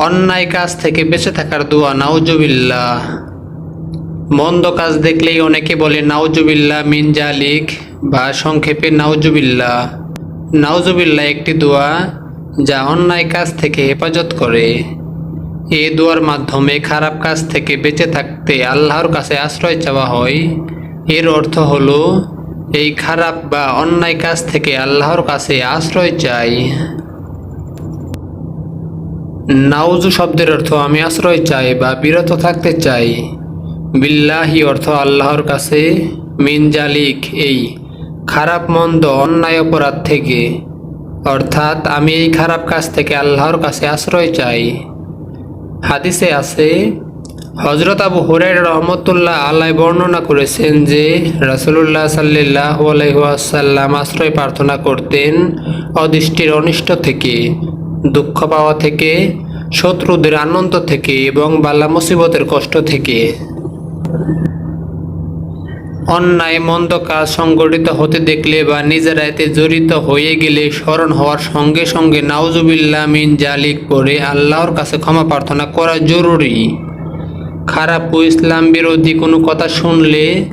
অন্যায় কাজ থেকে বেঁচে থাকার দোয়া, নাউজুবিল্লাহ। মন্দ কাজ দেখলেই অনেকে বলে নাউজুবিল্লা মিন জালিক বা সংক্ষেপে, নাউজুবিল্লাহ। নাউজুবিল্লাহ একটি দোয়া যা অন্যায় কাজ থেকে হেফাজত করে। এই দোয়ার মাধ্যমে খারাপ কাজ থেকে বেঁচে থাকতে আল্লাহর কাছে আশ্রয় চাওয়া হয়। এর অর্থ হল, এই খারাপ বা অন্যায় কাজ থেকে আল্লাহর কাছে আশ্রয় চাই। নাউজু শব্দের অর্থ, আমি আশ্রয় চাই বা বিরত থাকতে চাই। বিল্লাহি অর্থ, আল্লাহর কাছে মিন জালিক এই খারাপ, মন্দ, অন্যায় অপরাধ থেকে। অর্থাৎ, আমি এই খারাপ কাজ থেকে আল্লাহর কাছে আশ্রয় চাই। হাদিসে আছে হজরত আবু হুরাই রহমতুল্লাহ আল্লাহ বর্ণনা করেছেন যে, রাসুলুল্লাহ সাল্লাহ আলাইসাল্লাম আশ্রয় প্রার্থনা করতেন অদৃষ্টির অনিষ্ট থেকে। দুঃখ পাওয়া থেকে, শত্রুদের আনন্দ থেকে এবং বাল্লা মুসিবতের কষ্ট থেকে। অন্যায় মন্দ কাজ সংগঠিত হতে দেখলে বা নিজেরা এতে জড়িত হয়ে গেলে স্মরণ হওয়ার সঙ্গে সঙ্গে নাউজুবিল্লা মিন জালিক করে আল্লাহর কাছে ক্ষমা প্রার্থনা করা জরুরি। খারাপ ও ইসলাম বিরোধী কোনো কথা শুনলে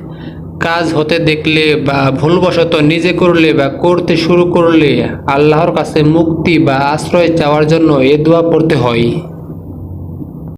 কাজ হতে দেখলে বা ভুলবশত নিজে করলে বা করতে শুরু করলে আল্লাহর কাছে মুক্তি বা আশ্রয় চাওয়ার জন্য এ দোয়া পড়তে হয়।